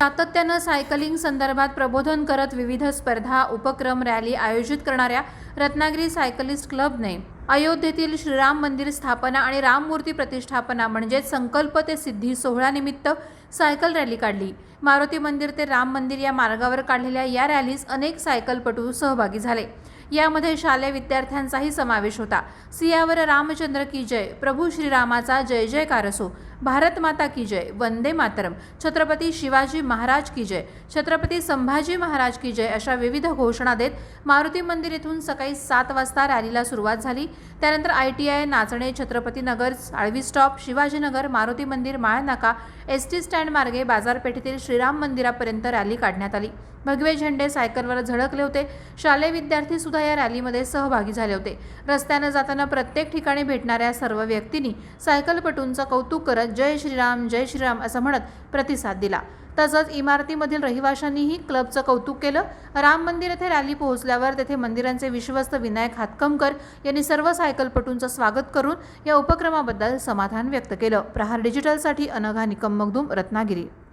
सातत्यानं सायकलिंग संदर्भात प्रबोधन करत विविध स्पर्धा उपक्रम रॅली आयोजित करणाऱ्या रत्नागिरी सायकलिस्ट क्लबने अयोध्येतील श्रीराम मंदिर स्थापना आणि राममूर्ती प्रतिष्ठापना म्हणजेच संकल्प ते सिद्धी सोहळ्यानिमित्त सायकल रॅली काढली. मारुती मंदिर ते राम मंदिर या मार्गावर काढलेल्या या रॅलीस अनेक सायकलपटू सहभागी झाले. यामध्ये शालेय विद्यार्थ्यांचाही समावेश होता. सियावर रामचंद्र की जय प्रभू श्रीरामाचा जय जयकार असो भारत माता की जय वंदे मातरम. छत्रपती शिवाजी महाराज की जय छत्रपती संभाजी महाराज की जय अशा विविध घोषणा देत मारुती मंदिर येथून सकाळी सात वाजता रॅलीला सुरुवात झाली. त्यानंतर I T I Nachane Chhatrapati Nagar Alavi stop Shivajinagar Maruti Mandir Malnaka S T stand मार्गे बाजारपेठेतील श्रीराम मंदिरापर्यंत रॅली काढण्यात आली. भगवे झेंडे सायकलवर झळकले होते. शालेय विद्यार्थी सुद्धा या रॅलीमध्ये सहभागी झाले होते. रस्त्यानं जाताना प्रत्येक ठिकाणी भेटणाऱ्या सर्व व्यक्तींनी सायकलपटूंचं कौतुक करत जय श्रीराम जय श्रीराम असं म्हणत प्रतिसाद दिला. तसंच इमारतीमधील रहिवाशांनीही क्लबचं कौतुक केलं. राम मंदिर येथे रॅली पोहोचल्यावर तेथे मंदिरांचे विश्वस्त विनायक हातकमकर यांनी सर्व सायकलपटूंचं स्वागत करून या उपक्रमाबद्दल समाधान व्यक्त केलं. प्रहार डिजिटलसाठी अनघा निकम मगदूम रत्नागिरी.